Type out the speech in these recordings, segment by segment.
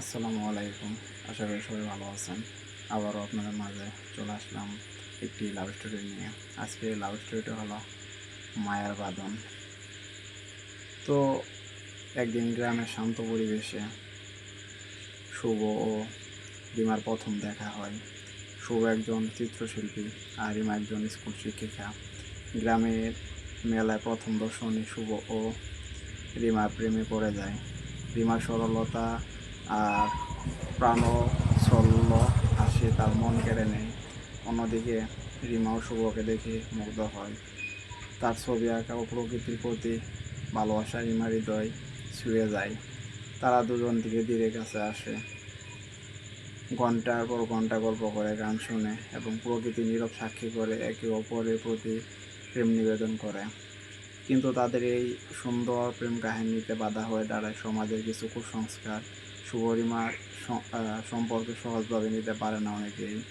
আসসালামু আলাইকুম। আশা করি সবাই ভালো আছেন। আবারও আপনাদের মাঝে চলে আসলাম একটি লাভ স্টোরি নিয়ে। আজকে লাভ স্টোরিটা হলো মায়ার বাদন তো একদিন গ্রামের শান্ত পরিবেশে শুভ ও রিমার প্রথম দেখা হয়। শুভ একজন চিত্রশিল্পী আর রিমা একজন স্কুল শিক্ষিকা। গ্রামের মেলায় প্রথম দর্শনে শুভ ও রিমার প্রেমে পড়ে যায়। রিমার সরলতা আর প্রাণসল্য হাসি তার মন কেড়ে নেয়। অন্যদিকে রিমাও শুভকে দেখে মুগ্ধ হয়। তার ছবি আঁকা ও প্রকৃতির প্রতি ভালোবাসা রিমার হৃদয় ছুঁয়ে যায়। তারা দুজন ধীরে ধীরে কাছে আসে। ঘণ্টার পর ঘণ্টা গল্প করে, গান শুনে এবং প্রকৃতি নীরব সাক্ষী করে, একে অপরের প্রতি প্রেম নিবেদন করে। কিন্তু তাদের এই সুন্দর প্রেম কাহিনীতে বাধা হয়ে দাঁড়ায় সমাজের কিছু কুসংস্কার শুভরিমার স- সম্পর্কে সহজভাবে নিতে পারে না অনেকেই।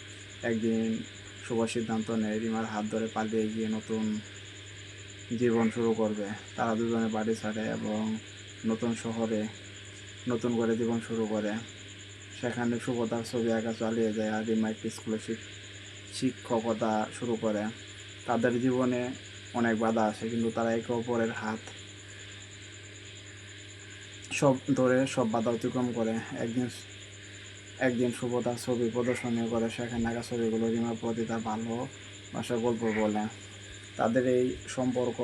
একদিন শুভ সিদ্ধান্ত নেয়, রিমার হাত ধরে পালিয়ে গিয়ে নতুন জীবন শুরু করবে। তারা দুজনে বাড়ি ছাড়ে এবং নতুন শহরে নতুন করে জীবন শুরু করে। সেখানে শুভ তার ছবি আঁকা চালিয়ে যায় আর রিমা একটি স্কুলে শিক- শিক্ষকতা শুরু করে। তাদের জীবনে অনেক বাধা আসে কিন্তু তারা একে অপরের হাত সব ধরে সব বাধা অতিক্রম করে। একদিন একদিন শুভ তার ছবি প্রদর্শনী করে, সেখানে আঁকা ছবিগুলো রিমার প্রতি তার ভালো ভাষা গল্প বলে। তাদের এই সম্পর্ক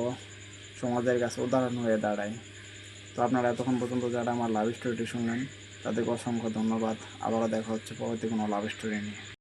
সমাজের কাছে উদাহরণ হয়ে দাঁড়ায়। তো আপনারা এতক্ষণ পর্যন্ত যারা আমার লাভ স্টোরিটি শুনলেন, তাদেরকে অসংখ্য ধন্যবাদ। আবারও দেখা হচ্ছে পরবর্তী কোনো লাভ স্টোরি নিয়ে।